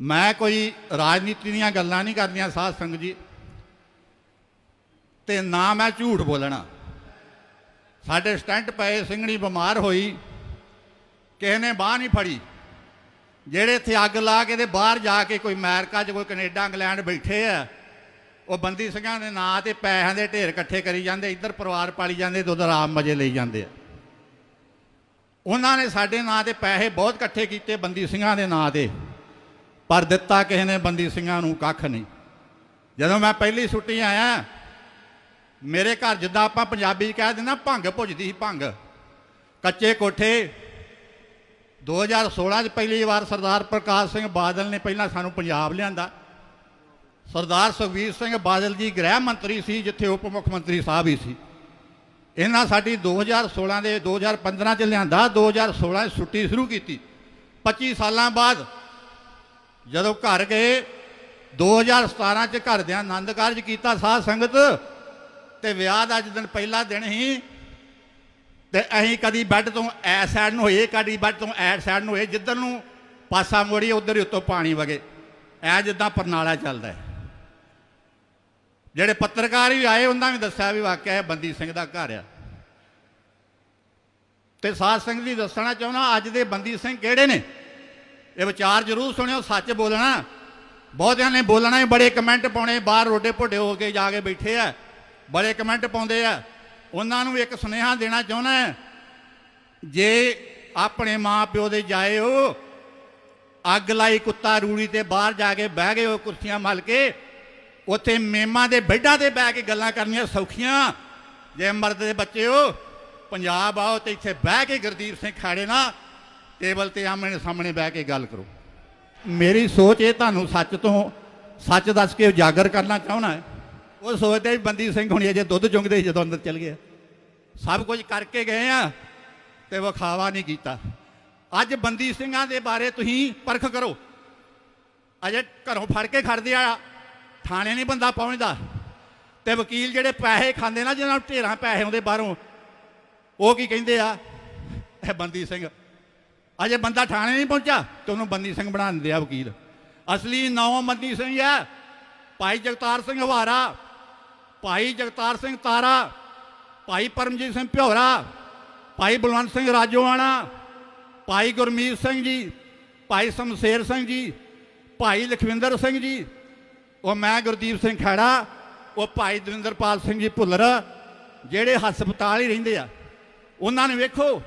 ਮੈਂ ਕੋਈ ਰਾਜਨੀਤੀ ਦੀਆਂ ਗੱਲਾਂ ਨਹੀਂ ਕਰਨੀਆਂ ਸਾਧ ਸੰਗਤ ਜੀ। ਤੇ ਨਾ ਮੈਂ ਝੂਠ ਬੋਲਣਾ। ਸਾਡੇ ਸਟੰਟ ਪਏ, ਸਿੰਘਣੀ ਬਿਮਾਰ ਹੋਈ। ਕਿਸੇ ਨੇ ਬਾਹ ਨਹੀਂ ਫੜੀ। ਜਿਹੜੇ ਇੱਥੇ ਅੱਗ ਲਾ ਕੇ ਤੇ ਬਾਹਰ ਜਾ ਕੇ ਕੋਈ ਅਮਰੀਕਾ 'ਚ, ਕੋਈ ਕੈਨੇਡਾ, ਇੰਗਲੈਂਡ ਬੈਠੇ ਆ, ਉਹ ਬੰਦੀ ਸਿੰਘਾਂ ਦੇ ਨਾਂ ਤੇ ਪੈਸਿਆਂ ਦੇ ਢੇਰ ਇਕੱਠੇ ਕਰੀ ਜਾਂਦੇ, ਇੱਧਰ ਪਰਿਵਾਰ ਪਾਲੀ ਜਾਂਦੇ, ਤੇ ਉਧਰ ਆਮ ਮਜੇ ਲਈ ਜਾਂਦੇ ਆ। ਉਹਨਾਂ ਨੇ ਸਾਡੇ ਨਾਂ ਤੇ ਪੈਸੇ ਬਹੁਤ ਇਕੱਠੇ ਕੀਤੇ ਬੰਦੀ ਸਿੰਘਾਂ ਦੇ ਨਾਂ ਤੇ। ਪਰ ਦਿੱਤਾ ਕਿਸੇ ਨੇ ਬੰਦੀ ਸਿੰਘਾਂ ਨੂੰ ਕੱਖ ਨਹੀਂ। ਜਦੋਂ ਮੈਂ ਪਹਿਲੀ ਛੁੱਟੀ ਆਇਆ, ਮੇਰੇ ਘਰ ਜਿੱਦਾਂ ਆਪਾਂ ਪੰਜਾਬੀ ਕਹਿ ਦਿੰਦਾ ਭੰਗ ਭੁੱਜਦੀ ਸੀ, ਭੰਗ। ਕੱਚੇ ਕੋਠੇ। 2016 'ਚ ਪਹਿਲੀ ਵਾਰ ਸਰਦਾਰ ਪ੍ਰਕਾਸ਼ ਸਿੰਘ ਬਾਦਲ ਨੇ ਪਹਿਲਾਂ ਸਾਨੂੰ ਪੰਜਾਬ ਲਿਆਂਦਾ। ਸਰਦਾਰ ਸੁਖਬੀਰ ਸਿੰਘ ਬਾਦਲ ਜੀ ਗ੍ਰਹਿ ਮੰਤਰੀ ਸੀ, ਜਿੱਥੇ ਉਪ ਮੁੱਖ ਮੰਤਰੀ ਸਾਹਿਬ ਹੀ ਸੀ। ਇਹਨਾਂ ਸਾਡੀ 2016 ਦੇ 2015 ਚ ਲਿਆਂਦਾ 2016 ਚ ਛੁੱਟੀ ਸ਼ੁਰੂ ਕੀਤੀ। 25 ਸਾਲਾਂ ਬਾਅਦ ਜਦੋਂ ਘਰ ਗਏ 2017 ਚ ਘਰ ਦੇ ਆਨੰਦ ਕਾਰਜ ਕੀਤਾ, ਸਾਧ ਸੰਗਤ, ਤੇ ਵਿਆਹ ਦਾ ਜਿੱਦਣ ਪਹਿਲਾ ਦਿਨ ਹੀ, ਤੇ ਅਸੀਂ ਕਦੀ ਬੈੱਡ ਤੋਂ ਐ ਸਾਈਡ ਨੂੰ ਹੋਏ ਕਦੀ ਬੈੱਡ ਤੋਂ ਐ ਸਾਈਡ ਨੂੰ ਹੋਏ ਜਿੱਧਰ ਨੂੰ ਪਾਸਾ ਮੋੜੀ ਉਧਰ ਹੀ ਉੱਤੋਂ ਪਾਣੀ ਵਗੇ। ਐ ਜਿੱਦਾਂ ਪਰਨਾਲਾ ਚੱਲਦਾ ਹੈ। ਜਿਹੜੇ ਪੱਤਰਕਾਰ ਵੀ ਆਏ, ਉਹਨਾਂ ਵੀ ਦੱਸਿਆ ਵੀ ਵਾਕਿਆ ਇਹ ਬੰਦੀ ਸਿੰਘ ਦਾ ਘਰ ਆ। ਤੇ ਸਾਧ ਸਿੰਘ ਦੀ ਦੱਸਣਾ ਚਾਹੁੰਦਾ, ਅੱਜ ਦੇ ਬੰਦੀ ਸਿੰਘ ਕਿਹੜੇ ਨੇ? ਇਹ ਵਿਚਾਰ ਜ਼ਰੂਰ ਸੁਣਿਓ, ਸੱਚ ਬੋਲਣਾ। ਬਹੁਤਿਆਂ ਨੇ ਬੋਲਣਾ ਹੀ, ਬੜੇ ਕਮੈਂਟ ਪਾਉਣੇ, ਬਾਹਰ ਰੋਡੇ ਭੋਡੇ ਹੋ ਕੇ ਜਾ ਕੇ ਬੈਠੇ ਆ। ਬੜੇ ਕਮੈਂਟ ਪਾਉਂਦੇ ਆ। ਉਹਨਾਂ ਨੂੰ ਇੱਕ ਸੁਨੇਹਾ ਦੇਣਾ ਚਾਹੁੰਦਾ ਜੇ ਆਪਣੇ ਮਾਂ ਪਿਓ ਦੇ ਜਾਏ ਹੋ ਅੱਗ ਲਾਈ ਕੁੱਤਾ ਰੂੜੀ ਤੇ ਬਾਹਰ ਜਾ ਕੇ ਬਹਿ ਗਏ ਹੋ ਕੁਰਸੀਆਂ ਮਲ ਕੇ, ਉੱਥੇ ਮੇਮਾਂ ਦੇ ਬੈੱਡਾਂ ਤੇ ਬਹਿ ਕੇ ਗੱਲਾਂ ਕਰਨੀਆਂ ਸੌਖੀਆਂ। ਜੇ ਮਰਦ ਦੇ ਬੱਚੇ ਹੋ, ਪੰਜਾਬ ਆਓ ਤੇ ਇੱਥੇ ਬਹਿ ਕੇ ਗੁਰਦੀਪ ਸਿੰਘ ਖਾੜੇ ਨਾਲ ਟੇਬਲ ਤੇ ਆਮਣੇ ਸਾਹਮਣੇ ਬਹਿ ਕੇ ਗੱਲ ਕਰੋ। ਮੇਰੀ ਸੋਚ ਇਹ ਤੁਹਾਨੂੰ ਸੱਚ ਤੋਂ, ਸੱਚ ਦੱਸ ਕੇ ਉਜਾਗਰ ਕਰਨਾ ਚਾਹਣਾ ਹੈ। ਉਹ ਸੋਚਦੇ ਵੀ ਬੰਦੀ ਸਿੰਘ ਹੁਣੀ ਅਜੇ ਦੁੱਧ ਚੁੰਗਦੇ ਜਦੋਂ ਅੰਦਰ ਚਲ ਗਿਆ ਸਭ ਕੁਝ ਕਰਕੇ ਗਏ ਆ ਤੇ ਵਿਖਾਵਾ ਨਹੀਂ ਕੀਤਾ। ਅੱਜ ਬੰਦੀ ਸਿੰਘਾਂ ਦੇ ਬਾਰੇ ਤੁਸੀਂ ਪਰਖ ਕਰੋ। ਅਜੇ ਘਰੋਂ ਫੜ ਕੇ ਖੜਦੇ ਆ, ਥਾਣੇ ਨਹੀਂ ਬੰਦਾ ਪਹੁੰਚਦਾ। ਤੇ ਵਕੀਲ ਜਿਹੜੇ ਪੈਸੇ ਖਾਂਦੇ ਨਾ, ਜਿਹਨਾਂ ਨੂੰ ਢੇਰਾਂ ਪੈਸੇ ਆਉਂਦੇ ਬਾਹਰੋਂ, ਉਹ ਕੀ ਕਹਿੰਦੇ ਆ? ਇਹ ਬੰਦੀ ਸਿੰਘ ਅਜੇ ਬੰਦਾ ਥਾਣੇ ਨਹੀਂ ਪਹੁੰਚਾ ਤੇ ਉਹਨੂੰ ਬੰਦੀ ਸਿੰਘ ਬਣਾ ਦਿੰਦੇ ਆ ਵਕੀਲ। ਅਸਲੀ ਨਾਮ ਬੰਦੀ ਸਿੰਘ ਹੈ ਭਾਈ ਜਗਤਾਰ ਸਿੰਘ ਹਵਾਰਾ, ਭਾਈ ਜਗਤਾਰ ਸਿੰਘ ਤਾਰਾ, ਭਾਈ ਪਰਮਜੀਤ ਸਿੰਘ ਭਿਓਰਾ, ਭਾਈ ਬਲਵੰਤ ਸਿੰਘ ਰਾਜੋਆਣਾ, ਭਾਈ ਗੁਰਮੀਤ ਸਿੰਘ ਜੀ, ਭਾਈ ਸ਼ਮਸ਼ੇਰ ਸਿੰਘ ਜੀ, ਭਾਈ ਲਖਵਿੰਦਰ ਸਿੰਘ ਜੀ, ਉਹ ਮੈਂ ਗੁਰਦੀਪ ਸਿੰਘ ਖੈੜਾ ਉਹ ਭਾਈ ਦਵਿੰਦਰਪਾਲ ਸਿੰਘ ਜੀ ਭੁੱਲਰ, ਜਿਹੜੇ ਹਸਪਤਾਲ ਹੀ ਰਹਿੰਦੇ ਆ, ਉਹਨਾਂ ਨੇ ਵੇਖੋ।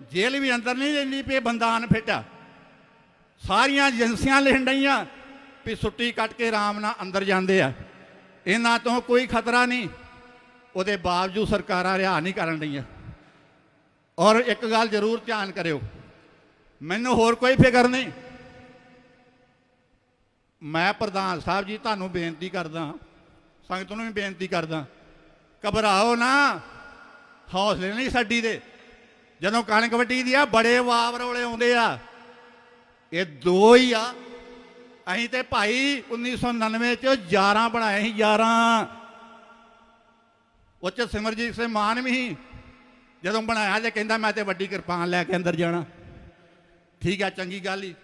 ਜੇਲ੍ਹ ਵੀ ਅੰਦਰ ਨਹੀਂ ਰਹਿੰਦੀ ਪਈ, ਬੰਦਾ ਅਨਫਿਟ ਆ। ਸਾਰੀਆਂ ਏਜੰਸੀਆਂ ਲੈਣ ਡਈਆਂ ਵੀ ਛੁੱਟੀ ਕੱਟ ਕੇ ਆਰਾਮ ਨਾਲ ਅੰਦਰ ਜਾਂਦੇ ਆ। ਇਹਨਾਂ ਤੋਂ ਕੋਈ ਖਤਰਾ ਨਹੀਂ, ਉਹਦੇ ਬਾਵਜੂਦ ਸਰਕਾਰਾਂ ਰਿਹਾ ਨਹੀਂ ਕਰਨ ਡਈਆਂ। ਔਰ ਇੱਕ ਗੱਲ ਜ਼ਰੂਰ ਧਿਆਨ ਕਰਿਓ, ਮੈਨੂੰ ਹੋਰ ਕੋਈ ਫਿਕਰ ਨਹੀਂ। ਮੈਂ ਪ੍ਰਧਾਨ ਸਾਹਿਬ ਜੀ, ਤੁਹਾਨੂੰ ਬੇਨਤੀ ਕਰਦਾ, ਸੰਗਤ ਨੂੰ ਵੀ ਬੇਨਤੀ ਕਰਦਾ, ਘਬਰਾਓ ਨਾ, ਹੌਸਲੇ ਨਹੀਂ ਛੱਡੀ ਦੇ। ਜਦੋਂ ਕਣਕ ਵੱਡੀ ਦੀ ਆ, ਬੜੇ ਵਾਵਰੋਲੇ ਆਉਂਦੇ ਆ। ਇਹ ਦੋ ਹੀ ਆ। ਅਸੀਂ ਤੇ ਭਾਈ 1999 ਚ 11 ਬਣਾਏ ਸੀ 11 ਉੱਚ ਸਿਮਰਜੀਤ ਸਿੰਘ ਮਾਨ ਵੀ ਸੀ। ਜਦੋਂ ਬਣਾਇਆ ਤੇ ਕਹਿੰਦਾ ਮੈਂ ਤੇ ਵੱਡੀ ਕਿਰਪਾਨ ਲੈ ਕੇ ਅੰਦਰ ਜਾਣਾ। ਠੀਕ ਆ, ਚੰਗੀ ਗੱਲ ਹੀ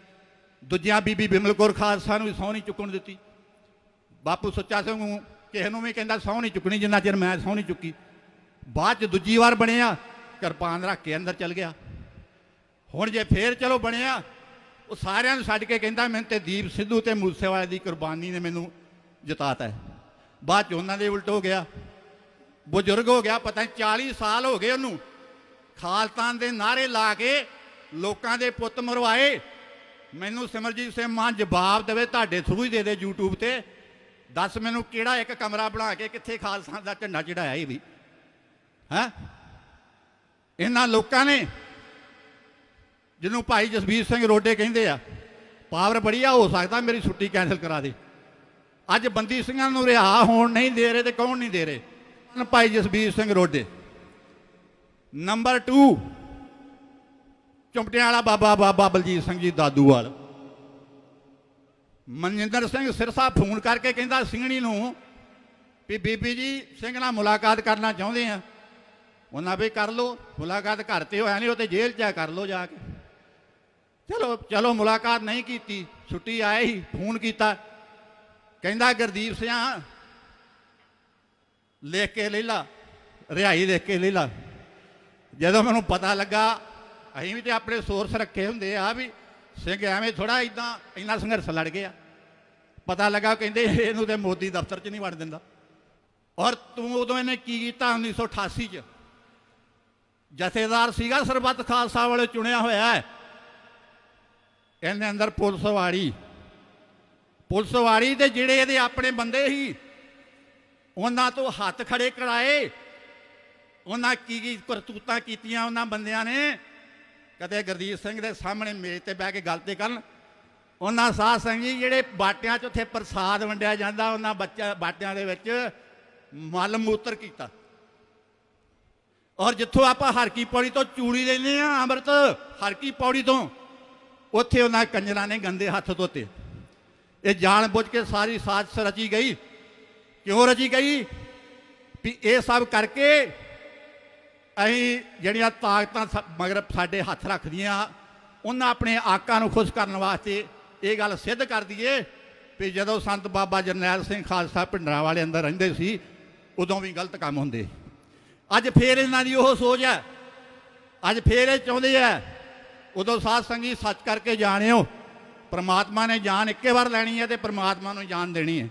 ਦੂਜਿਆਂ ਬੀਬੀ ਬਿਮਲ ਕੌਰ ਖਾਲਸਾ ਨੂੰ ਵੀ ਸਹੁੰ ਨਹੀਂ ਚੁੱਕਣ ਦਿੱਤੀ। ਬਾਪੂ ਸੁੱਚਾ ਸਿੰਘ ਨੂੰ ਕਿਸੇ ਨੂੰ ਵੀ ਕਹਿੰਦਾ ਸਹੁੰ ਨਹੀਂ ਚੁੱਕਣੀ, ਜਿੰਨਾ ਚਿਰ ਮੈਂ ਸਹੁੰ ਨਹੀਂ ਚੁੱਕੀ। ਬਾਅਦ ਚ ਦੂਜੀ ਵਾਰ ਬਣਿਆ। ਕਿਰਪਾਨ ਰੱਖ ਕੇ ਅੰਦਰ ਚਲ ਗਿਆ। ਹੁਣ ਜੇ ਫੇਰ ਚਲੋ ਬਣਿਆ, ਉਹ ਸਾਰਿਆਂ ਨੂੰ ਛੱਡ ਕੇ ਕਹਿੰਦਾ, ਮੈਨੂੰ ਤੇ ਦੀਪ ਸਿੱਧੂ ਤੇ ਮੂਸੇਵਾਲੇ ਦੀ ਕੁਰਬਾਨੀ ਨੇ ਮੈਨੂੰ ਜਿਤਾਤਾ ਬਾਅਦ ਚ ਉਹਨਾਂ ਦੇ ਉਲਟ ਹੋ ਗਿਆ। ਬਜ਼ੁਰਗ ਹੋ ਗਿਆ, ਪਤਾ ਨਹੀਂ 40 ਸਾਲ ਹੋ ਗਏ ਉਹਨੂੰ। ਖਾਲਤਾਨ ਦੇ ਨਾਰੇ ਲਾ ਕੇ ਲੋਕਾਂ ਦੇ ਪੁੱਤ ਮਰਵਾਏ। ਮੈਨੂੰ ਸਿਮਰਜੀਤ ਸਿੰਘ ਮਾਨ ਜਵਾਬ ਦੇਵੇ, ਤੁਹਾਡੇ ਥਰੂ ਹੀ ਦੇ ਦੇ YouTube ਤੇ। ਦੱਸ ਮੈਨੂੰ ਕਿਹੜਾ ਇੱਕ ਕਮਰਾ ਬਣਾ ਕੇ ਕਿੱਥੇ ਖਾਲਸਾ ਦਾ ਝੰਡਾ ਚੜਾਇਆ ਇਹ ਵੀ? ਹੈ? ਇਹਨਾਂ ਲੋਕਾਂ ਨੇ, ਜਿਹਨੂੰ ਭਾਈ ਜਸਬੀਰ ਸਿੰਘ ਰੋਡੇ ਕਹਿੰਦੇ ਆ, ਪਾਵਰ ਬੜੀ ਆ ਹੋ ਸਕਦਾ ਮੇਰੀ ਛੁੱਟੀ ਕੈਨਸਲ ਕਰਾ ਦੇ। ਅੱਜ ਬੰਦੀ ਸਿੰਘਾਂ ਨੂੰ ਰਿਹਾ ਹੋਣ ਨਹੀਂ ਦੇ ਰਹੇ ਤੇ ਕੌਣ ਨਹੀਂ ਦੇ ਰਹੇ? ਭਾਈ ਜਸਬੀਰ ਸਿੰਘ ਰੋਡੇ। ਨੰਬਰ 2 ਚੁੰਪਟਿਆਂ ਵਾਲਾ ਬਾਬਾ ਬਾਬਾ ਬਲਜੀਤ ਸਿੰਘ ਜੀ ਦਾਦੂਵਾਲ। ਮਨਜਿੰਦਰ ਸਿੰਘ ਸਿਰਸਾ ਫੋਨ ਕਰਕੇ ਕਹਿੰਦਾ, ਸਿੰਘਣੀ ਨੂੰ ਵੀ ਬੀਬੀ ਜੀ, ਸਿੰਘ ਨਾਲ ਮੁਲਾਕਾਤ ਕਰਨਾ ਚਾਹੁੰਦੇ ਆ। ਉਹਨਾਂ ਵੀ ਕਰ ਲੋ ਮੁਲਾਕਾਤ ਘਰ ਤੇ ਹੋਇਆ ਨਹੀਂ, ਉਹ ਤੇ ਜੇਲ੍ਹ ਚ ਆ, ਕਰ ਲਓ ਜਾ ਕੇ। ਚਲੋ ਚਲੋ ਮੁਲਾਕਾਤ ਨਹੀਂ ਕੀਤੀ, ਛੁੱਟੀ ਆਏ ਹੀ, ਫੋਨ ਕੀਤਾ। ਕਹਿੰਦਾ, ਗੁਰਦੀਪ ਸਿਆ, ਲਿਖ ਕੇ ਲੈ ਲਾ, ਰਿਹਾਈ ਲਿਖ ਕੇ ਲੈ ਲਾ। ਜਦੋਂ ਮੈਨੂੰ ਪਤਾ ਲੱਗਾ, ਅਸੀਂ ਵੀ ਤੇ ਆਪਣੇ ਸੋਰਸ ਰੱਖੇ ਹੁੰਦੇ ਆ, ਵੀ ਸਿੰਘ ਐਵੇਂ ਥੋੜਾ ਇਦਾਂ ਇੰਨਾ ਸੰਘਰਸ਼ ਲੜ ਗਿਆ। ਪਤਾ ਲੱਗਾ ਕਹਿੰਦੇ, ਇਹਨੂੰ ਤੇ ਮੋਦੀ ਦਫ਼ਤਰ 'ਚ ਨਹੀਂ ਵੜ ਦਿੰਦਾ। ਔਰ ਤੂੰ ਉਦੋਂ ਇਹਨੇ ਕੀ ਕੀਤਾ 1988 'ਚ? ਜਥੇਦਾਰ ਸੀਗਾ ਸਰਬੱਤ ਖਾਲਸਾ ਵਾਲੇ ਚੁਣਿਆ ਹੋਇਆ ਹੈ। ਇਹਦੇ ਅੰਦਰ ਪੁਲਿਸ ਵਾੜੀ। ਪੁਲਿਸ ਵਾੜੀ ਤੇ ਜਿਹੜੇ ਇਹਦੇ ਆਪਣੇ ਬੰਦੇ ਸੀ, ਉਹਨਾਂ ਤੋਂ ਹੱਥ ਖੜੇ ਕਰਾਏ। ਉਹਨਾਂ ਕੀ ਕੀ ਕਰਤੂਤਾਂ ਕੀਤੀਆਂ ਉਹਨਾਂ ਬੰਦਿਆਂ ਨੇ। ਕਦੇ ਗੁਰਦੀਪ ਸਿੰਘ ਦੇ ਸਾਹਮਣੇ ਮੇਜ਼ ਤੇ ਬਹਿ ਕੇ ਗੱਲ ਤੇ ਕਰਨ। ਉਹਨਾਂ ਸਾਧ ਸਿੰਘ ਜੀ ਜਿਹੜੇ ਬਾਟਿਆਂ 'ਚ ਉੱਥੇ ਪ੍ਰਸਾਦ ਵੰਡਿਆ ਜਾਂਦਾ, ਉਹਨਾਂ ਬੱਚਾ ਬਾਟਿਆਂ ਦੇ ਵਿੱਚ ਮਲ ਮੂਤਰ ਕੀਤਾ। ਔਰ ਜਿੱਥੋਂ ਆਪਾਂ ਹਰਕੀ ਪੌੜੀ ਤੋਂ ਚੂੜੀ ਲੈਨੇ ਆ ਅੰਮ੍ਰਿਤ, ਹਰਕੀ ਪੌੜੀ ਤੋਂ, ਉੱਥੇ ਉਹਨਾਂ ਕੰਜਰਾਂ ਨੇ ਗੰਦੇ ਹੱਥ ਧੋਤੇ। ਇਹ ਜਾਣ ਬੁੱਝ ਕੇ ਸਾਰੀ ਸਾਜ਼ਿਸ਼ ਰਚੀ ਗਈ। ਕਿਉਂ ਰਚੀ ਗਈ? ਵੀ ਇਹ ਸਭ ਕਰਕੇ ਅਸੀਂ ਜਿਹੜੀਆਂ ਤਾਕਤਾਂ ਸਾ- ਮਗਰ ਸਾਡੇ ਹੱਥ ਰੱਖਦੀਆਂ, ਉਹਨਾਂ ਆਪਣੇ ਆਕਾਂ ਨੂੰ ਖੁਸ਼ ਕਰਨ ਵਾਸਤੇ ਇਹ ਗੱਲ ਸਿੱਧ ਕਰ ਦਈਏ ਵੀ ਜਦੋਂ ਸੰਤ ਬਾਬਾ ਜਰਨੈਲ ਸਿੰਘ ਖਾਲਸਾ ਪਿੰਡਰਾਂ ਵਾਲੇ ਅੰਦਰ ਰਹਿੰਦੇ ਸੀ, ਉਦੋਂ ਵੀ ਗਲਤ ਕੰਮ ਹੁੰਦੇ। ਅੱਜ ਫੇਰ ਇਹਨਾਂ ਦੀ ਉਹ ਸੋਚ ਹੈ। ਅੱਜ ਫੇਰ ਇਹ ਚਾਹੁੰਦੇ ਆ ਉਦੋਂ ਸਾਧ ਸੰਗੀ ਸੱਚ ਕਰਕੇ ਜਾਣਿਓ। ਪਰਮਾਤਮਾ ਨੇ ਜਾਨ ਇੱਕੇ ਵਾਰ ਲੈਣੀ ਹੈ ਤੇ ਪਰਮਾਤਮਾ ਨੂੰ ਜਾਨ ਦੇਣੀ ਹੈ।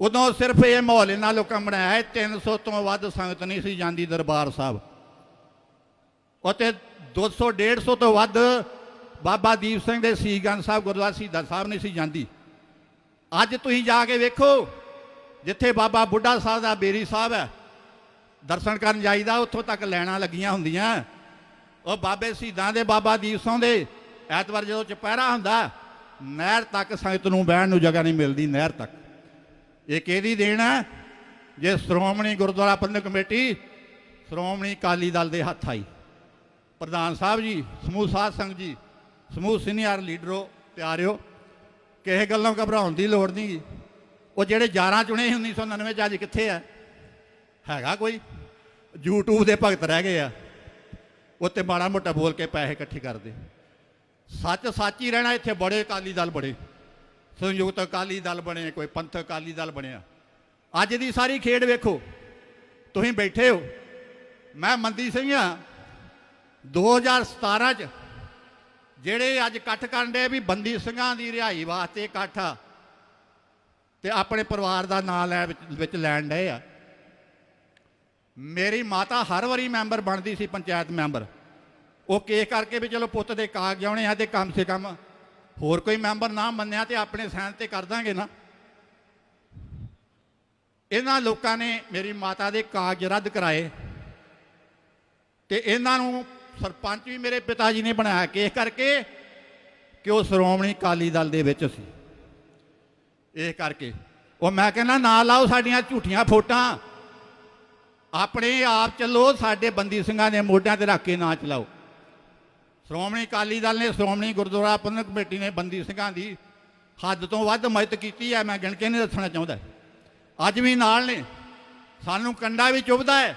ਉਦੋਂ ਸਿਰਫ ਇਹ ਮਾਹੌਲ ਇਹਨਾਂ ਲੋਕਾਂ ਬਣਾਇਆ ਹੈ 300 ਤੋਂ ਵੱਧ ਸੰਗਤ ਨਹੀਂ ਸੀ ਜਾਂਦੀ ਦਰਬਾਰ ਸਾਹਿਬ। ਉਤੇ 200 150 ਤੋਂ ਵੱਧ ਬਾਬਾ ਦੀਪ ਸਿੰਘ ਦੇ ਸੀਗੰਜ ਸਾਹਿਬ, ਗੁਰਦੁਆਰਾ ਸ਼ਹੀਦਾਂ ਸਾਹਿਬ ਨਹੀਂ ਸੀ ਜਾਂਦੀ। ਅੱਜ ਤੁਸੀਂ ਜਾ ਕੇ ਵੇਖੋ, ਜਿੱਥੇ ਬਾਬਾ ਬੁੱਢਾ ਸਾਹਿਬ ਦਾ ਬੇਰੀ ਸਾਹਿਬ ਹੈ ਦਰਸ਼ਨ ਕਰਨ ਜਾਈਦਾ, ਉੱਥੋਂ ਤੱਕ ਲੈਣਾ ਲੱਗੀਆਂ ਹੁੰਦੀਆਂ। ਉਹ ਬਾਬੇ ਸ਼ਹੀਦਾਂ ਦੇ, ਬਾਬਾ ਦੀਪ ਸਿੰਘ ਦੇ। ਐਤਵਾਰ ਜਦੋਂ ਚਪਹਿਰਾ ਹੁੰਦਾ, ਨਹਿਰ ਤੱਕ ਸੰਗਤ ਨੂੰ ਬਹਿਣ ਨੂੰ ਜਗ੍ਹਾ ਨਹੀਂ ਮਿਲਦੀ ਨਹਿਰ ਤੱਕ। ਇਹ ਕਿਹਦੀ ਦੇਣ ਹੈ? ਜੇ ਸ਼੍ਰੋਮਣੀ ਗੁਰਦੁਆਰਾ ਪ੍ਰਬੰਧਕ ਕਮੇਟੀ, ਸ਼੍ਰੋਮਣੀ ਅਕਾਲੀ ਦਲ ਦੇ ਹੱਥ ਆਈ। ਪ੍ਰਧਾਨ ਸਾਹਿਬ ਜੀ, ਸਮੂਹ ਸਾਧ ਸੰਗਤ ਜੀ, ਸਮੂਹ ਸੀਨੀਅਰ ਲੀਡਰੋ, ਪਿਆਰਿਓ, ਕਿਸੇ ਗੱਲੋਂ ਘਬਰਾਉਣ ਦੀ ਲੋੜ ਨਹੀਂ। ਉਹ ਜਿਹੜੇ 11 ਚੁਣੇ ਸੀ 1999 ਚ ਅੱਜ ਕਿੱਥੇ ਆ ਹੈਗਾ ਕੋਈ? YouTube ਦੇ ਭਗਤ ਰਹਿ ਗਏ ਆ। ਉੱਤੇ ਮਾੜਾ ਮੋਟਾ ਬੋਲ ਕੇ ਪੈਸੇ ਇਕੱਠੇ ਕਰਦੇ। ਸੱਚ ਸੱਚ ਹੀ ਰਹਿਣਾ ਇੱਥੇ ਬੜੇ ਅਕਾਲੀ ਦਲ ਬਣੇ। ਸੰਯੁਕਤ ਅਕਾਲੀ ਦਲ ਬਣੇ, ਕੋਈ ਪੰਥ ਅਕਾਲੀ ਦਲ ਬਣਿਆ। ਅੱਜ ਦੀ ਸਾਰੀ ਖੇਡ ਵੇਖੋ। ਤੁਸੀਂ ਬੈਠੇ ਹੋ। ਮੈਂ ਮੰਦੀ ਸਿੰਘ ਆ। 2017 ਚ ਜਿਹੜੇ ਅੱਜ ਇਕੱਠ ਕਰਨ ਦੇ ਵੀ ਬੰਦੀ ਸਿੰਘਾਂ ਦੀ ਰਿਹਾਈ ਵਾਸਤੇ ਇਕੱਠ ਆ, ਤੇ ਆਪਣੇ ਪਰਿਵਾਰ ਦਾ ਨਾਂ ਲੈ ਵਿੱਚ ਲੈਣ ਡਏ ਆ। ਮੇਰੀ ਮਾਤਾ ਹਰ ਵਾਰੀ ਮੈਂਬਰ ਬਣਦੀ ਸੀ ਪੰਚਾਇਤ ਮੈਂਬਰ। ਉਹ ਕੇਸ ਕਰਕੇ ਵੀ ਚਲੋ ਪੁੱਤ ਦੇ ਕਾਗਜ਼ ਆਉਣੇ ਆ ਤੇ ਕਮ ਸੇ ਕਮ ਹੋਰ ਕੋਈ ਮੈਂਬਰ ਨਾ ਮੰਨਿਆ ਤੇ ਆਪਣੇ ਸਾਈਨ ਤੇ ਕਰ ਦਾਂਗੇ ਨਾ। ਇਹਨਾਂ ਲੋਕਾਂ ਨੇ ਮੇਰੀ ਮਾਤਾ ਦੇ ਕਾਗਜ਼ ਰੱਦ ਕਰਾਏ ਤੇ ਇਹਨਾਂ ਨੂੰ ਸਰਪੰਚ ਵੀ ਮੇਰੇ ਪਿਤਾ ਜੀ ਨੇ ਬਣਾਇਆ। ਕੇਸ ਕਰਕੇ ਕਿ ਉਹ ਸ਼੍ਰੋਮਣੀ ਅਕਾਲੀ ਦਲ ਦੇ ਵਿੱਚ ਸੀ। ਇਹ ਕਰਕੇ ਉਹ ਮੈਂ ਕਹਿੰਦਾ, ਨਾ ਲਾਓ ਸਾਡੀਆਂ ਝੂਠੀਆਂ ਫੋਟਾਂ। ਆਪਣੇ ਆਪ ਚੱਲੋ, ਸਾਡੇ ਬੰਦੀ ਸਿੰਘਾਂ ਦੇ ਮੋਢਿਆਂ ਤੇ ਰੱਖ ਕੇ ਨਾ ਚਲਾਓ। ਸ਼੍ਰੋਮਣੀ ਅਕਾਲੀ ਦਲ ਨੇ ਸ਼੍ਰੋਮਣੀ ਗੁਰਦੁਆਰਾ ਪ੍ਰਬੰਧਕ ਕਮੇਟੀ ਨੇ ਬੰਦੀ ਸਿੰਘਾਂ ਦੀ ਹੱਦ ਤੋਂ ਵੱਧ ਮਦਦ ਕੀਤੀ ਹੈ, ਮੈਂ ਗਿਣ ਕੇ ਨਹੀਂ ਦੱਸਣਾ ਚਾਹੁੰਦਾ। ਅੱਜ ਵੀ ਨਾਲ ਨੇ, ਸਾਨੂੰ ਕੰਡਾ ਵੀ ਚੁੱਭਦਾ ਹੈ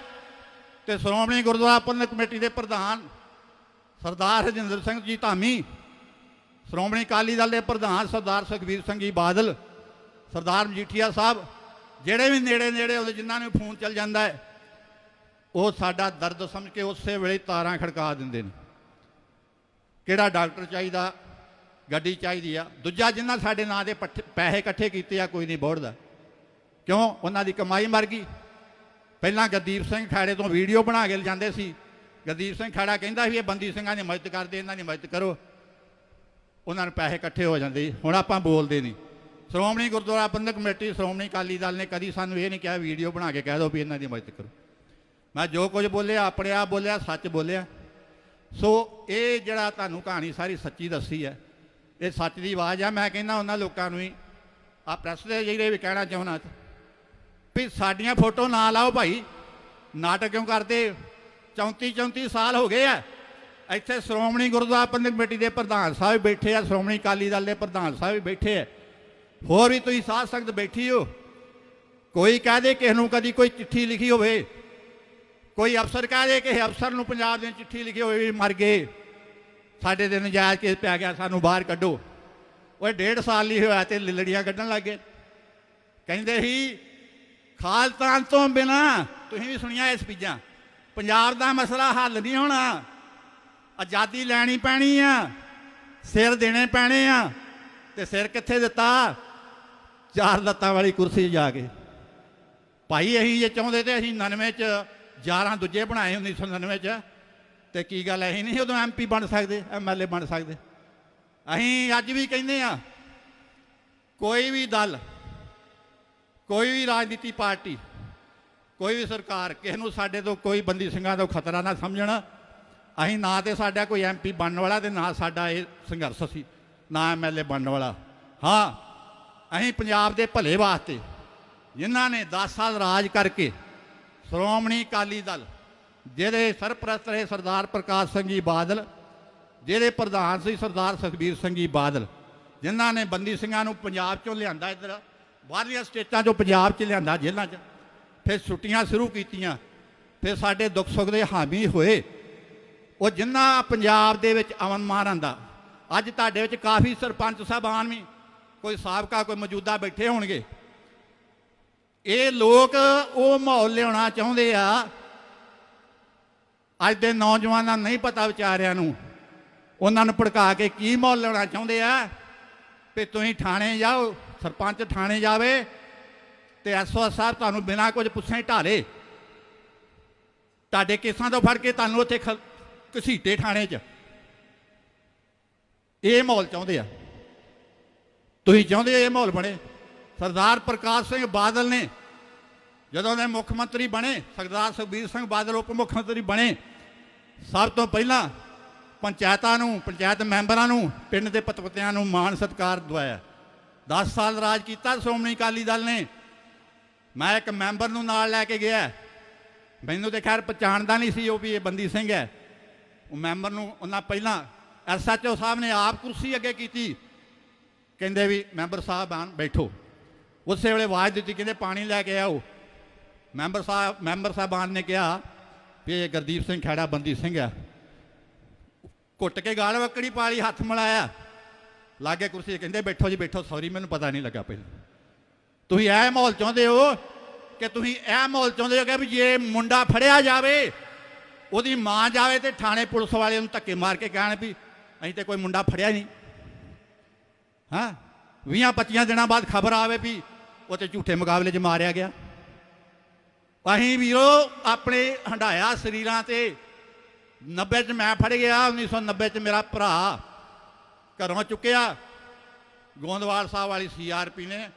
ਤੇ ਸ਼੍ਰੋਮਣੀ ਗੁਰਦੁਆਰਾ ਪ੍ਰਬੰਧਕ ਕਮੇਟੀ ਦੇ ਪ੍ਰਧਾਨ ਸਰਦਾਰ ਹਰਜਿੰਦਰ ਸਿੰਘ ਜੀ ਧਾਮੀ, ਸ਼੍ਰੋਮਣੀ ਅਕਾਲੀ ਦਲ ਦੇ ਪ੍ਰਧਾਨ ਸਰਦਾਰ ਸੁਖਬੀਰ ਸਿੰਘ ਜੀ ਬਾਦਲ, ਸਰਦਾਰ ਮਜੀਠੀਆ ਸਾਹਿਬ, ਜਿਹੜੇ ਵੀ ਨੇੜੇ ਨੇੜੇ ਉਹਦੇ ਜਿਨ੍ਹਾਂ ਨੂੰ ਫੋਨ ਚੱਲ ਜਾਂਦਾ ਹੈ ਉਹ ਸਾਡਾ ਦਰਦ ਸਮਝ ਕੇ ਉਸੇ ਵੇਲੇ ਤਾਰਾਂ ਖੜਕਾ ਦਿੰਦੇ ਨੇ। ਕਿਹੜਾ ਡਾਕਟਰ ਚਾਹੀਦਾ? ਗੱਡੀ ਚਾਹੀਦੀ ਆ। ਦੂਜਾ ਜਿਨ੍ਹਾਂ ਸਾਡੇ ਨਾਂ ਦੇ ਪੱਠੇ- ਪੈਸੇ ਇਕੱਠੇ ਕੀਤੇ ਆ, ਕੋਈ ਨਹੀਂ ਬੋੜਦਾ। ਕਿਉਂ? ਉਹਨਾਂ ਦੀ ਕਮਾਈ ਮਰ ਗਈ। ਪਹਿਲਾਂ ਗਦੀਪ ਸਿੰਘ ਖਾੜੇ ਤੋਂ ਵੀਡੀਓ ਬਣਾ ਕੇ ਲਿਜਾਂਦੇ ਸੀ। ਗਦੀਪ ਸਿੰਘ ਖਾੜਾ ਕਹਿੰਦਾ ਸੀ, ਇਹ ਬੰਦੀ ਸਿੰਘਾਂ ਦੀ ਮਦਦ ਕਰਦੇ, ਇਹਨਾਂ ਦੀ ਮਦਦ ਕਰੋ। ਉਹਨਾਂ ਨੂੰ ਪੈਸੇ ਇਕੱਠੇ ਹੋ ਜਾਂਦੇ। ਹੁਣ ਆਪਾਂ ਬੋਲਦੇ ਨਹੀਂ। ਸ਼੍ਰੋਮਣੀ ਗੁਰਦੁਆਰਾ ਪ੍ਰਬੰਧਕ ਕਮੇਟੀ, ਸ਼੍ਰੋਮਣੀ ਅਕਾਲੀ ਦਲ ਨੇ ਕਦੀ ਸਾਨੂੰ ਇਹ ਨਹੀਂ ਕਿਹਾ, ਵੀਡੀਓ ਬਣਾ ਕੇ ਕਹਿ ਦਿਓ ਵੀ ਇਹਨਾਂ ਦੀ ਮਦਦ ਕਰੋ। ਮੈਂ ਜੋ ਕੁਝ ਬੋਲਿਆ, ਆਪਣੇ ਆਪ ਬੋਲਿਆ, ਸੱਚ ਬੋਲਿਆ। ਸੋ ਇਹ ਜਿਹੜਾ ਤੁਹਾਨੂੰ ਕਹਾਣੀ ਸਾਰੀ ਸੱਚੀ ਦੱਸੀ ਹੈ, ਇਹ ਸੱਚ ਦੀ ਆਵਾਜ਼ ਆ। ਮੈਂ ਕਹਿੰਦਾ ਉਹਨਾਂ ਲੋਕਾਂ ਨੂੰ ਹੀ ਆ ਪ੍ਰੈਸ ਦੇ ਜਿਹੜੇ ਵੀ ਕਹਿਣਾ ਚਾਹੁੰਦਾ ਵੀ ਸਾਡੀਆਂ ਫੋਟੋ ਨਾ ਲਾਓ ਭਾਈ, ਨਾਟਕ ਕਿਉਂ ਕਰਦੇ? 34 34 ਸਾਲ ਹੋ ਗਏ ਆ। ਇੱਥੇ ਸ਼੍ਰੋਮਣੀ ਗੁਰਦੁਆਰਾ ਪ੍ਰਬੰਧਕ ਕਮੇਟੀ ਦੇ ਪ੍ਰਧਾਨ ਸਾਹਿਬ ਬੈਠੇ ਆ, ਸ਼੍ਰੋਮਣੀ ਅਕਾਲੀ ਦਲ ਦੇ ਪ੍ਰਧਾਨ ਸਾਹਿਬ ਵੀ ਬੈਠੇ ਆ। ਹੋਰ ਵੀ ਤੁਸੀਂ ਸਾਧ ਸੰਗਤ ਬੈਠੀ ਹੋ। ਕੋਈ ਕਹਿ ਦੇ ਕਿਸੇ ਨੂੰ ਕਦੀ ਕੋਈ ਚਿੱਠੀ ਲਿਖੀ ਹੋਵੇ। ਕੋਈ ਅਫਸਰ ਕਹਿ ਦੇ ਕਿਸੇ ਅਫਸਰ ਨੂੰ ਪੰਜਾਬ ਦੇ ਚਿੱਠੀ ਲਿਖੀ ਹੋਵੇ ਮਰ ਗਏ। ਸਾਡੇ ਤੇ ਨਜਾਇਜ਼ ਕੇਸ ਪੈ ਗਿਆ, ਸਾਨੂੰ ਬਾਹਰ ਕੱਢੋ। ਓਏ, ਡੇਢ ਸਾਲ ਨਹੀਂ ਹੋਇਆ ਤੇ ਲੜੀਆਂ ਕੱਢਣ ਲੱਗ ਗਏ। ਕਹਿੰਦੇ ਸੀ ਖਾਲਤਾਨ ਤੋਂ ਬਿਨਾ ਤੁਸੀਂ ਵੀ ਸੁਣੀਆਂ ਇਸ ਸਪੀਚਾਂ ਪੰਜਾਬ ਦਾ ਮਸਲਾ ਹੱਲ ਨਹੀਂ ਹੋਣਾ। ਆਜ਼ਾਦੀ ਲੈਣੀ ਪੈਣੀ ਆ, ਸਿਰ ਦੇਣੇ ਪੈਣੇ ਆ, ਤੇ ਸਿਰ ਕਿੱਥੇ ਦਿੱਤਾ? ਚਾਰ ਲੱਤਾਂ ਵਾਲੀ ਕੁਰਸੀ ਜਾ ਕੇ। ਭਾਈ ਅਸੀਂ ਜੇ ਚਾਹੁੰਦੇ ਤੇ ਅਸੀਂ 99 ਚ 11 ਦੂਜੇ ਬਣਾਏ 1999 ਚ। ਤੇ ਕੀ ਗੱਲ ਅਸੀਂ ਨਹੀਂ ਉਦੋਂ ਐਮਪੀ ਬਣ ਸਕਦੇ ਐਮਐਲਏ ਬਣ ਸਕਦੇ। ਅਸੀਂ ਅੱਜ ਵੀ ਕਹਿੰਦੇ ਆ ਕੋਈ ਵੀ ਦਲ, ਕੋਈ ਵੀ ਰਾਜਨੀਤੀ ਪਾਰਟੀ, ਕੋਈ ਵੀ ਸਰਕਾਰ, ਕਿਸੇ ਨੂੰ ਸਾਡੇ ਤੋਂ ਕੋਈ ਬੰਦੀ ਸਿੰਘਾਂ ਤੋਂ ਖਤਰਾ ਨਾ ਸਮਝਣਾ। ਅਸੀਂ ਨਾ ਤੇ ਸਾਡਾ ਕੋਈ ਐਮਪੀ ਬਣਨ ਵਾਲਾ ਤੇ ਨਾ ਸਾਡਾ ਇਹ ਸੰਘਰਸ਼ ਸੀ, ਨਾ ਐਮਐਲਏ ਬਣਨ ਵਾਲਾ। ਹਾਂ, ਅਸੀਂ ਪੰਜਾਬ ਦੇ ਭਲੇ ਵਾਸਤੇ ਜਿਨ੍ਹਾਂ ਨੇ 10 ਸਾਲ ਰਾਜ ਕਰਕੇ ਸ਼੍ਰੋਮਣੀ ਅਕਾਲੀ ਦਲ ਜਿਹਦੇ ਸਰਪ੍ਰਸਤ ਰਹੇ ਸਰਦਾਰ ਪ੍ਰਕਾਸ਼ ਸਿੰਘ ਜੀ ਬਾਦਲ ਜਿਹਦੇ ਪ੍ਰਧਾਨ ਸੀ ਸਰਦਾਰ ਸੁਖਬੀਰ ਸਿੰਘ ਜੀ ਬਾਦਲ, ਜਿਨ੍ਹਾਂ ਨੇ ਬੰਦੀ ਸਿੰਘਾਂ ਨੂੰ ਪੰਜਾਬ ਚੋਂ ਲਿਆਂਦਾ ਇੱਧਰ, ਬਾਹਰਲੀਆਂ ਸਟੇਟਾਂ ਚੋਂ ਪੰਜਾਬ 'ਚ ਲਿਆਂਦਾ ਜੇਲ੍ਹਾਂ 'ਚ। ਫਿਰ ਛੁੱਟੀਆਂ ਸ਼ੁਰੂ ਕੀਤੀਆਂ, ਫਿਰ ਸਾਡੇ ਦੁੱਖ ਸੁੱਖ ਦੇ ਹਾਮੀ ਹੋਏ। ਉਹ ਜਿੰਨਾ ਪੰਜਾਬ ਦੇ ਵਿੱਚ ਅਮਨ ਮਾਨ ਆਂਦਾ, ਅੱਜ ਤੁਹਾਡੇ ਵਿੱਚ ਕਾਫੀ ਸਰਪੰਚ ਸਾਹਿਬਾਨ ਵੀ, ਕੋਈ ਸਾਬਕਾ, ਕੋਈ ਮੌਜੂਦਾ ਬੈਠੇ ਹੋਣਗੇ। ਇਹ ਲੋਕ ਉਹ ਮਾਹੌਲ ਲਿਆਉਣਾ ਚਾਹੁੰਦੇ ਆ। ਅੱਜ ਦੇ ਨੌਜਵਾਨਾਂ ਨੂੰ ਨਹੀਂ ਪਤਾ ਵਿਚਾਰਿਆਂ ਨੂੰ, ਉਹਨਾਂ ਨੂੰ ਭੜਕਾ ਕੇ ਕੀ ਮਾਹੌਲ ਲਿਆਉਣਾ ਚਾਹੁੰਦੇ ਆ। ਵੀ ਤੁਸੀਂ ਥਾਣੇ ਜਾਓ, ਸਰਪੰਚ ਥਾਣੇ ਜਾਵੇ ਤੇ ਐਸਓ ਸਾਹਿਬ ਤੁਹਾਨੂੰ ਬਿਨਾਂ ਕੁਝ ਪੁੱਛੇ ਢਾਲੇ। ਤੁਹਾਡੇ ਕੇਸਾਂ ਤੋਂ ਫੜ ਕੇ ਤੁਹਾਨੂੰ ਉੱਥੇ ਖ- ਘਸੀਟੇ ਥਾਣੇ 'ਚ। ਇਹ ਮਾਹੌਲ ਚਾਹੁੰਦੇ ਆ। ਤੁਸੀਂ ਚਾਹੁੰਦੇ ਹੋ ਇਹ ਮਾਹੌਲ ਬਣੇ? ਸਰਦਾਰ ਪ੍ਰਕਾਸ਼ ਸਿੰਘ ਬਾਦਲ ਨੇ, ਜਦੋਂ ਦੇ ਮੁੱਖ ਮੰਤਰੀ ਬਣੇ, ਸਰਦਾਰ ਸੁਖਬੀਰ ਸਿੰਘ ਬਾਦਲ ਉਪ ਮੁੱਖ ਮੰਤਰੀ ਬਣੇ, ਸਭ ਤੋਂ ਪਹਿਲਾਂ ਪੰਚਾਇਤਾਂ ਨੂੰ, ਪੰਚਾਇਤ ਮੈਂਬਰਾਂ ਨੂੰ, ਪਿੰਡ ਦੇ ਪਤਵਤਿਆਂ ਨੂੰ ਮਾਣ ਸਤਿਕਾਰ ਦਵਾਇਆ। 10 ਸਾਲ ਰਾਜ ਕੀਤਾ ਸ਼੍ਰੋਮਣੀ ਅਕਾਲੀ ਦਲ ਨੇ। ਮੈਂ ਇੱਕ ਮੈਂਬਰ ਨੂੰ ਨਾਲ ਲੈ ਕੇ ਗਿਆ। ਮੈਨੂੰ ਤੇ ਖੈਰ ਪਛਾਣਦਾ ਨਹੀਂ ਸੀ ਉਹ ਵੀ ਇਹ ਬੰਦੀ ਸਿੰਘ ਹੈ। ਉਹ ਮੈਂਬਰ ਨੂੰ ਉਹਨਾਂ ਪਹਿਲਾਂ ਐਸਐਚਓ ਸਾਹਿਬ ਨੇ ਆਪ ਕੁਰਸੀ ਅੱਗੇ ਕੀਤੀ। ਕਹਿੰਦੇ ਵੀ ਮੈਂਬਰ ਸਾਹਿਬ ਆਣ ਬੈਠੋ। ਉਸੇ ਵੇਲੇ ਆਵਾਜ਼ ਦਿੱਤੀ, ਕਹਿੰਦੇ ਪਾਣੀ ਲੈ ਕੇ ਆਓ। ਮੈਂਬਰ ਸਾਹਿਬ, ਮੈਂਬਰ ਸਾਹਿਬਾਨ ਨੇ ਕਿਹਾ ਵੀ ਇਹ ਗੁਰਦੀਪ ਸਿੰਘ ਖੈੜਾ ਬੰਦੀ ਸਿੰਘ ਆ। ਘੁੱਟ ਕੇ ਗਾਲ ਵਕੜੀ ਪਾਲੀ ਹੱਥ ਮਿਲਾਇਆ। ਲਾਗੇ ਕੁਰਸੀ ਕਹਿੰਦੇ, ਬੈਠੋ ਜੀ, ਬੈਠੋ ਸੌਰੀ ਮੈਨੂੰ ਪਤਾ ਨਹੀਂ ਲੱਗਾ ਪਹਿਲਾਂ। ਤੁਸੀਂ ਇਹ ਮਾਹੌਲ ਚਾਹੁੰਦੇ ਹੋ ਕਿ ਤੁਸੀਂ ਇਹ ਮਾਹੌਲ ਚਾਹੁੰਦੇ ਹੋ ਕਿ ਵੀ ਜੇ ਮੁੰਡਾ ਫੜਿਆ ਜਾਵੇ, ਉਹਦੀ ਮਾਂ ਜਾਵੇ ਤੇ ਥਾਣੇ ਪੁਲਿਸ ਵਾਲੇ ਨੂੰ ਧੱਕੇ ਮਾਰ ਕੇ ਕਹਿਣ ਵੀ ਅਸੀਂ ਤੇ ਕੋਈ ਮੁੰਡਾ ਫੜਿਆ ਨਹੀਂ। ਹਾਂ? 20 25 ਦਿਨਾਂ ਬਾਅਦ ਖਬਰ ਆਵੇ ਵੀ ਉਹ ਤੇ ਝੂਠੇ ਮੁਕਾਬਲੇ 'ਚ ਮਾਰਿਆ ਗਿਆ। ਅਸੀਂ ਵੀਰੋ ਆਪਣੇ ਹੰਡਾਇਆ ਸਰੀਰਾਂ ਤੇ। 90 'ਚ ਮੈਂ ਫੜ ਗਿਆ 1990 'ਚ ਮੇਰਾ ਭਰਾ ਘਰੋਂ ਚੁੱਕਿਆ। ਗੋਂਦਵਾਲ ਸਾਹਿਬ ਵਾਲੀ ਸੀਆਰਪੀ ਨੇ।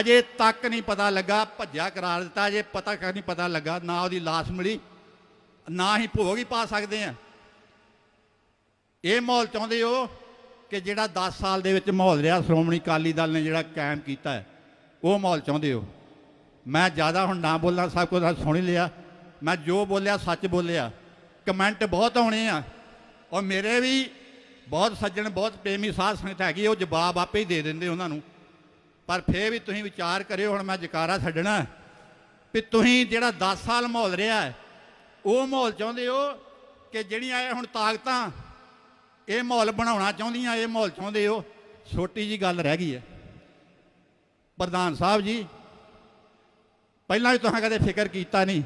ਅਜੇ ਤੱਕ ਨਹੀਂ ਪਤਾ ਲੱਗਾ, ਭੱਜਿਆ ਕਰਾਰ ਦਿੱਤਾ, ਅਜੇ ਪਤਾ ਕਰ ਨਹੀਂ ਪਤਾ ਲੱਗਾ, ਨਾ ਉਹਦੀ ਲਾਸ਼ ਮਿਲੀ, ਨਾ ਹੀ ਭੋਗ ਹੀ ਪਾ ਸਕਦੇ ਆ ਇਹ ਮਾਹੌਲ ਚਾਹੁੰਦੇ ਹੋ ਕਿ ਜਿਹੜਾ 10 ਸਾਲ ਦੇ ਵਿੱਚ ਮਾਹੌਲ ਰਿਹਾ, ਸ਼੍ਰੋਮਣੀ ਅਕਾਲੀ ਦਲ ਨੇ ਜਿਹੜਾ ਕਾਇਮ ਕੀਤਾ ਹੈ। ਉਹ ਮਾਹੌਲ ਚਾਹੁੰਦੇ ਹੋ? ਮੈਂ ਜ਼ਿਆਦਾ ਹੁਣ ਨਾ ਬੋਲਣਾ ਸਭ ਕੁਝ ਸੁਣ ਹੀ ਲਿਆ। ਮੈਂ ਜੋ ਬੋਲਿਆ, ਸੱਚ ਬੋਲਿਆ। ਕਮੈਂਟ ਬਹੁਤ ਆਉਣੇ ਆ। ਔਰ ਮੇਰੇ ਵੀ ਬਹੁਤ ਸੱਜਣ, ਬਹੁਤ ਪ੍ਰੇਮੀ ਸਾਧ ਸੰਗਤ ਹੈਗੀ ਉਹ ਜਵਾਬ ਆਪੇ ਹੀ ਦੇ ਦਿੰਦੇ ਉਹਨਾਂ ਨੂੰ। ਪਰ ਫੇਰ ਵੀ ਤੁਸੀਂ ਵਿਚਾਰ ਕਰਿਓ, ਹੁਣ ਮੈਂ ਜਕਾਰਾ ਛੱਡਣਾ। ਵੀ ਤੁਸੀਂ ਜਿਹੜਾ 10 ਸਾਲ ਮਾਹੌਲ ਰਿਹਾ ਉਹ ਮਾਹੌਲ ਚਾਹੁੰਦੇ ਹੋ ਕਿ ਜਿਹੜੀਆਂ ਇਹ ਹੁਣ ਤਾਕਤਾਂ, ਇਹ ਮਾਹੌਲ ਬਣਾਉਣਾ ਚਾਹੁੰਦੀਆਂ, ਇਹ ਮਾਹੌਲ ਚਾਹੁੰਦੇ ਹੋ? ਛੋਟੀ ਜੀ ਗੱਲ ਰਹਿ ਗਈ ਹੈ। ਪ੍ਰਧਾਨ ਸਾਹਿਬ ਜੀ, ਪਹਿਲਾਂ ਵੀ ਤੁਸੀਂ ਕਦੇ ਫਿਕਰ ਕੀਤਾ ਨਹੀਂ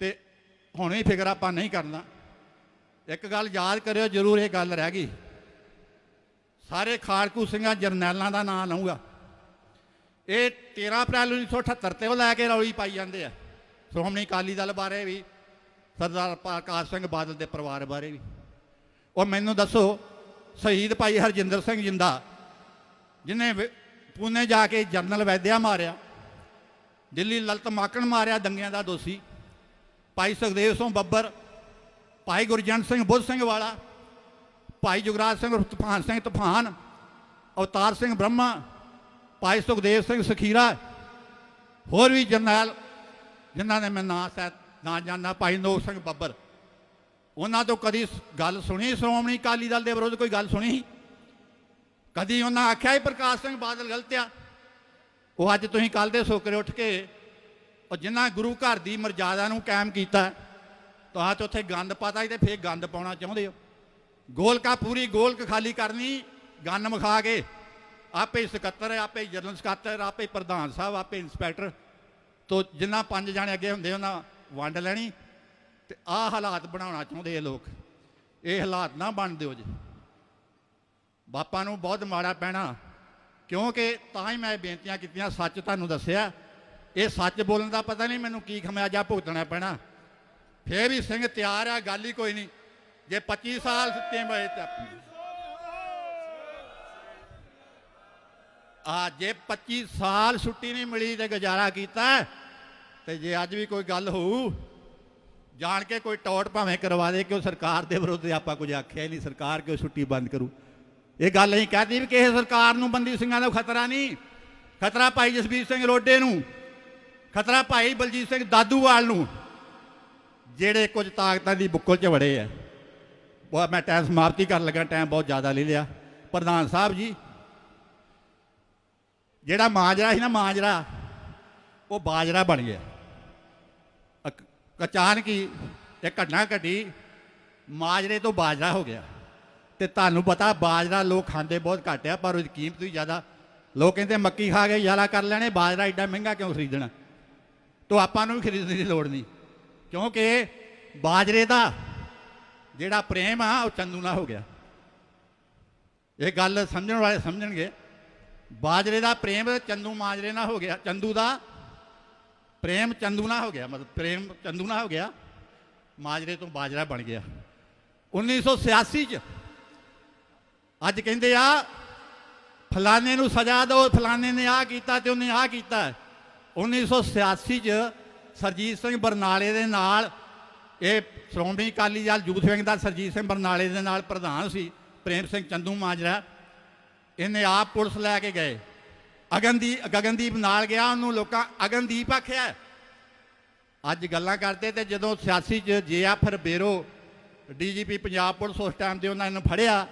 ਤੇ ਹੁਣ ਵੀ ਫਿਕਰ ਆਪਾਂ ਨਹੀਂ ਕਰਨਾ। ਇੱਕ ਗੱਲ ਯਾਦ ਕਰਿਓ, ਜ਼ਰੂਰ ਇਹ ਗੱਲ ਰਹਿ ਗਈ। ਸਾਰੇ ਖਾੜਕੂ ਸਿੰਘਾਂ ਜਰਨੈਲਾਂ ਦਾ ਨਾਮ ਲਊਗਾ। ਇਹ 13 ਅਪ੍ਰੈਲ 1978 ਤੇ ਉਹ ਲੈ ਕੇ ਰੌਲੀ ਪਾਈ ਜਾਂਦੇ ਆ। ਸ਼੍ਰੋਮਣੀ ਅਕਾਲੀ ਦਲ ਬਾਰੇ ਵੀ, ਸਰਦਾਰ ਪ੍ਰਕਾਸ਼ ਸਿੰਘ ਬਾਦਲ ਦੇ ਪਰਿਵਾਰ ਬਾਰੇ ਵੀ। ਉਹ ਮੈਨੂੰ ਦੱਸੋ, ਸ਼ਹੀਦ ਭਾਈ ਹਰਜਿੰਦਰ ਸਿੰਘ ਜਿੰਦਾ, ਜਿਨੇ ਪੂਨੇ ਜਾ ਕੇ ਜਨਰਲ ਵੈਦਿਆ ਮਾਰਿਆ। ਦਿੱਲੀ ਲਲਤ ਮਾਕਣ ਮਾਰਿਆ ਦੰਗਿਆਂ ਦਾ ਦੋਸ਼ੀ। ਭਾਈ ਸੁਖਦੇਵ ਸਿੰਘ ਬੱਬਰ, ਭਾਈ ਗੁਰਜੰਟ ਸਿੰਘ ਬੁੱਧ ਸਿੰਘ ਵਾਲਾ, ਭਾਈ ਜੁਗਰਾਜ ਸਿੰਘ ਉਰਫ ਤੂਫਾਨ ਸਿੰਘ ਤੂਫਾਨ, ਅਵਤਾਰ ਸਿੰਘ ਬ੍ਰਹਮਾ, ਭਾਈ ਸੁਖਦੇਵ ਸਿੰਘ ਸਖੀਰਾ, ਹੋਰ ਵੀ ਜਰਨੈਲ ਜਿਨ੍ਹਾਂ ਨੇ ਮੈਂ ਨਾਂ ਸਹਿ ਨਾ ਜਾਣਦਾ ਭਾਈ ਨੋਕ ਸਿੰਘ ਬੱਬਰ। ਉਹਨਾਂ ਤੋਂ ਕਦੀ ਸ- ਗੱਲ ਸੁਣੀ ਸ਼੍ਰੋਮਣੀ ਅਕਾਲੀ ਦਲ ਦੇ ਵਿਰੁੱਧ ਕੋਈ ਗੱਲ ਸੁਣੀ ਕਦੀ ਉਹਨਾਂ ਆਖਿਆ ਹੀ ਪ੍ਰਕਾਸ਼ ਸਿੰਘ ਬਾਦਲ ਗਲਤ ਆ। ਉਹ ਅੱਜ ਤੁਸੀਂ ਕੱਲ ਦੇ ਸੋਕਰੇ ਉੱਠ ਕੇ ਉਹ ਜਿਨ੍ਹਾਂ ਗੁਰੂ ਘਰ ਦੀ ਮਰਜ਼ਾਦਾ ਨੂੰ ਕਾਇਮ ਕੀਤਾ, ਤਾਂ ਤੇ ਉੱਥੇ ਗੰਦ ਪਾਤਾ ਸੀ ਤੇ ਫੇਰ ਗੰਦ ਪਾਉਣਾ ਚਾਹੁੰਦੇ ਹੋ। ਗੋਲਕਾ ਪੂਰੀ ਗੋਲਕ ਖਾਲੀ ਕਰਨੀ, ਗੰਨ ਮਖਾ ਕੇ, ਆਪੇ ਸਕੱਤਰ, ਆਪੇ ਜਨਰਲ ਸਕੱਤਰ, ਆਪੇ ਪ੍ਰਧਾਨ ਸਾਹਿਬ, ਆਪੇ ਇੰਸਪੈਕਟਰ, ਤੋ ਜਿੰਨਾ ਪੰਜ ਜਾਣੇ ਅੱਗੇ ਹੁੰਦੇ ਉਹਨਾਂ ਵੰਡ ਲੈਣੀ, ਤੇ ਆਹ ਹਾਲਾਤ ਬਣਾਉਣਾ ਚਾਹੁੰਦੇ ਇਹ ਲੋਕ। ਇਹ ਹਾਲਾਤ ਨਾ ਬਣ ਦਿਓ ਜੀ। ਬਾਪਾ ਨੂੰ ਬਹੁਤ ਮਾੜਾ ਪੈਣਾ, ਕਿਉਂਕਿ ਤਾਂ ਹੀ ਮੈਂ ਬੇਨਤੀਆਂ ਕੀਤੀਆਂ, ਸੱਚ ਤੁਹਾਨੂੰ ਦੱਸਿਆ। ਇਹ ਸੱਚ ਬੋਲਣ ਦਾ ਪਤਾ ਨਹੀਂ ਮੈਨੂੰ ਕੀ ਖਮਿਆਜਾ ਭੁਗਤਣਾ ਪੈਣਾ। ਫੇਰ ਵੀ ਸਿੰਘ ਤਿਆਰ ਆ, ਗੱਲ ਹੀ ਕੋਈ ਨਹੀਂ। ਜੇ 25 ਸਾਲ ਸੁੱਤੇ ਪਏ ਤੇ ਆ ਜੇ 25 ਸਾਲ ਛੁੱਟੀ ਨਹੀਂ ਮਿਲੀ ਤੇ ਗੁਜ਼ਾਰਾ ਕੀਤਾ, ਤੇ ਜੇ ਅੱਜ ਵੀ ਕੋਈ ਗੱਲ ਹੋਊ, ਜਾਣ ਕੇ ਕੋਈ ਟੌਟ ਭਾਵੇਂ ਕਰਵਾ ਦੇ ਕਿ ਉਹ ਸਰਕਾਰ ਦੇ ਵਿਰੁੱਧ ਆਪਾਂ ਕੁਝ ਆਖਿਆ ਹੀ ਨਹੀਂ, ਸਰਕਾਰ ਕਿਉਂ ਛੁੱਟੀ ਬੰਦ ਕਰੂ? ਇਹ ਗੱਲ ਨਹੀਂ ਕਹਦੀ ਵੀ ਕਿਸੇ ਸਰਕਾਰ ਨੂੰ ਬੰਦੀ ਸਿੰਘਾਂ ਦਾ ਖਤਰਾ ਨਹੀਂ। ਖਤਰਾ ਭਾਈ ਜਸਬੀਰ ਸਿੰਘ ਰੋਡੇ ਨੂੰ, ਖਤਰਾ ਭਾਈ ਬਲਜੀਤ ਸਿੰਘ ਦਾਦੂਵਾਲ ਨੂੰ, ਜਿਹੜੇ ਕੁਝ ਤਾਕਤਾਂ ਦੀ ਬੁੱਕਲ 'ਚ ਵੜੇ ਆ। ਉਹ ਮੈਂ ਟਾਈਮ ਸਮਾਪਤੀ ਕਰਨ ਲੱਗਾ, ਟਾਈਮ ਬਹੁਤ ਜ਼ਿਆਦਾ ਲੈ ਲਿਆ। ਪ੍ਰਧਾਨ ਸਾਹਿਬ ਜੀ, ਜਿਹੜਾ ਮਾਜਰਾ ਸੀ ਨਾ ਮਾਜਰਾ, ਉਹ ਬਾਜਰਾ ਬਣ ਗਿਆ। ਅਕ- ਅਚਾਨਕ ਹੀ ਇਹ ਘਟਨਾ ਘਟੀ, ਮਾਜਰੇ ਤੋਂ ਬਾਜਰਾ ਹੋ ਗਿਆ। ਤੇ ਤੁਹਾਨੂੰ ਪਤਾ ਬਾਜਰਾ ਲੋਕ ਖਾਂਦੇ ਬਹੁਤ ਘੱਟ ਆ, ਪਰ ਉਹਦੀ ਕੀਮਤ ਵੀ ਜ਼ਿਆਦਾ। ਲੋਕ ਕਹਿੰਦੇ ਮੱਕੀ ਖਾ ਕੇ ਯਾਲਾ ਕਰ ਲੈਣੇ, ਬਾਜਰਾ ਐਡਾ ਮਹਿੰਗਾ ਕਿਉਂ ਖਰੀਦਣਾ? ਤੋ ਆਪਾਂ ਨੂੰ ਵੀ ਖਰੀਦਣ ਦੀ ਲੋੜ ਨਹੀਂ। ਕਿਉਂਕਿ ਬਾਜਰੇ ਦਾ ਜਿਹੜਾ ਪ੍ਰੇਮ ਆ, ਉਹ ਚੰਦੂ ਨਾਲ ਹੋ ਗਿਆ। ਇਹ ਗੱਲ ਸਮਝਣ ਵਾਲੇ ਸਮਝਣਗੇ। ਬਾਜਰੇ ਦਾ ਪ੍ਰੇਮ ਚੰਦੂ ਮਾਜਰੇ ਨਾਲ ਹੋ ਗਿਆ। ਚੰਦੂ ਦਾ ਪ੍ਰੇਮ ਚੰਦੂ ਨਾਲ ਹੋ ਗਿਆ। ਮਤਲਬ ਪ੍ਰੇਮ ਚੰਦੂ ਨਾਲ ਹੋ ਗਿਆ। ਮਾਜਰੇ ਤੋਂ ਬਾਜਰਾ ਬਣ ਗਿਆ। 1986 ਚ ਅੱਜ ਕਹਿੰਦੇ ਆ, ਫਲਾਣੇ ਨੂੰ ਸਜ਼ਾ ਦਿਓ, ਫਲਾਣੇ ਨੇ ਆ ਕੀਤਾ ਤੇ ਉਹਨੇ ਆ ਕੀਤਾ। 1986 ਚ ਸਰਜੀਤ ਸਿੰਘ ਬਰਨਾਲੇ ਦੇ ਨਾਲ, ਇਹ ਸ਼੍ਰੋਮਣੀ ਅਕਾਲੀ ਦਲ ਯੂਥ ਵਿੰਗ ਦਾ ਸਰਜੀਤ ਸਿੰਘ ਬਰਨਾਲੇ ਦੇ ਨਾਲ ਪ੍ਰਧਾਨ ਸੀ, ਪ੍ਰੇਮ ਸਿੰਘ ਚੰਦੂ ਮਾਜਰਾ, ਇਹਨੇ ਆਪ ਪੁਲਿਸ ਲੈ ਕੇ ਗਏ। ਅਗਨਦੀਪ ਗਗਨਦੀਪ ਨਾਲ ਗਿਆ, ਉਹਨੂੰ ਲੋਕਾਂ, ਅਗਨਦੀਪ ਆਖਿਆ, ਅੱਜ ਗੱਲਾਂ ਕਰਦੇ ਤੇ ਜਦੋਂ 86 ਚ ਜੇ ਜੇਆ ਫਿਰ ਬੇਰੋ, ਡੀਜੀਪੀ ਪੰਜਾਬ ਪੁਲਿਸ ਉਸ ਟਾਈਮ ਤੇ ਉਹਨਾਂ ਨੂੰ ਫੜਿਆ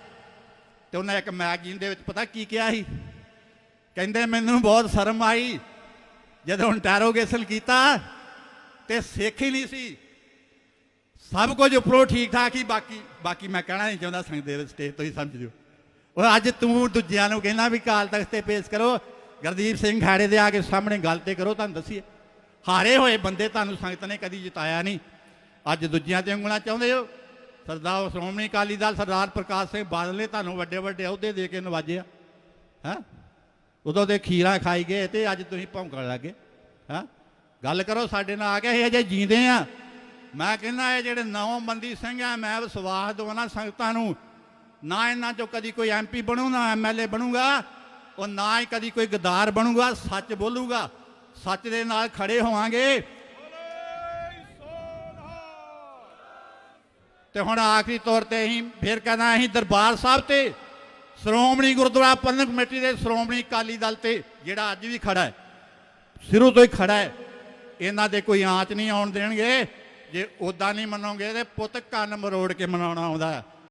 ਤੇ ਉਹਨਾਂ ਇੱਕ ਮੈਗਜ਼ੀਨ ਦੇ ਵਿੱਚ ਪਤਾ ਕੀ ਕਿਹਾ ਸੀ? ਕਹਿੰਦੇ, ਮੈਨੂੰ ਬਹੁਤ ਸ਼ਰਮ ਆਈ। ਜਦੋਂ ਇੰਟਰੋਗੇਸ਼ਨ ਕੀਤਾ ਤੇ ਸਿੱਖ ਹੀ ਨਹੀਂ ਸੀ। ਸਭ ਕੁਝ ਉੱਪਰੋਂ ਠੀਕ ਠਾਕ ਹੀ, ਬਾਕੀ ਬਾਕੀ ਮੈਂ ਕਹਿਣਾ ਨਹੀਂ ਚਾਹੁੰਦਾ ਸੰਗਤ ਦੇ ਸਟੇਜ ਤੋਂ ਹੀ ਸਮਝ ਲਿਓ। ਉਹ ਅੱਜ ਤੂੰ ਦੂਜਿਆਂ ਨੂੰ ਕਹਿੰਦਾ ਵੀ ਕਾਲ ਤਖਤ ਤੇ ਪੇਸ਼ ਕਰੋ। ਗੁਰਦੀਪ ਸਿੰਘ ਖਾੜੇ ਦੇ ਆ ਕੇ ਸਾਹਮਣੇ ਗੱਲ ਤੇ ਕਰੋ, ਤੁਹਾਨੂੰ ਦੱਸੀਏ। ਹਾਰੇ ਹੋਏ ਬੰਦੇ ਤੁਹਾਨੂੰ ਸੰਗਤ ਨੇ ਕਦੀ ਜਿਤਾਇਆ ਨਹੀਂ। ਅੱਜ ਦੂਜਿਆਂ ਤੇ ਉਂਗਲਾਂ ਚਾਹੁੰਦੇ ਹੋ? ਸਰਦਾਰ ਸ਼੍ਰੋਮਣੀ ਅਕਾਲੀ ਦਲ ਸਰਦਾਰ ਪ੍ਰਕਾਸ਼ ਸਿੰਘ ਬਾਦਲ ਨੇ ਤੁਹਾਨੂੰ ਵੱਡੇ ਵੱਡੇ ਅਹੁਦੇ ਦੇ ਕੇ ਨਵਾਜਿਆ ਹੈ? ਉਦੋਂ ਤੇ ਖੀਰਾ ਖਾਈ ਗਏ ਤੇ ਅੱਜ ਤੁਸੀਂ ਭੌਂਕਣ ਲੱਗੇ। ਹਾਂ? ਗੱਲ ਕਰੋ ਸਾਡੇ ਨਾਲ ਆ ਕੇ, ਇਹ ਅਜੇ ਜੀਂਦੇ ਆ। ਮੈਂ ਕਹਿੰਦਾ ਇਹ ਜਿਹੜੇ ਨੌ ਬੰਦੀ ਸਿੰਘ ਆ, ਮੈਂ ਵਿਸ਼ਵਾਸ ਦਵਾਉਣਾ ਸੰਗਤਾਂ ਨੂੰ। ਨਾ ਇਹਨਾਂ ਚੋਂ ਕਦੀ ਕੋਈ ਐਮਪੀ ਬਣੂ ਨਾ ਐਮਐਲਏ ਬਣੂਗਾ। ਉਹ ਨਾ ਹੀ ਕਦੀ ਕੋਈ ਗਦਾਰ ਬਣੂਗਾ, ਸੱਚ ਬੋਲੂਗਾ। ਸੱਚ ਦੇ ਨਾਲ ਖੜੇ ਹੋਵਾਂਗੇ। ਤੇ ਹੁਣ ਆਖਰੀ ਤੌਰ ਤੇ ਅਸੀਂ ਫਿਰ ਕਹਿੰਦਾ ਅਸੀਂ ਦਰਬਾਰ ਸਾਹਿਬ ਤੇ ਸ਼੍ਰੋਮਣੀ ਗੁਰਦੁਆਰਾ ਪ੍ਰਬੰਧਕ ਕਮੇਟੀ ਦੇ ਸ਼੍ਰੋਮਣੀ ਅਕਾਲੀ ਦਲ ਤੇ ਜਿਹੜਾ ਅੱਜ ਵੀ ਖੜਾ ਹੈ, ਸ਼ੁਰੂ ਤੋਂ ਹੀ ਖੜਾ ਹੈ, ਇਹਨਾਂ ਦੇ ਕੋਈ ਆਂਚ ਨਹੀਂ ਆਉਣ ਦੇਣਗੇ, ਜੇ ਉਦਾਂ ਨਹੀਂ ਮੰਨੋਗੇ ਤੇ ਪੁੱਤ ਕੰਨ ਮਰੋੜ ਕੇ ਮਨਾਉਣਾ ਆਉਂਦਾ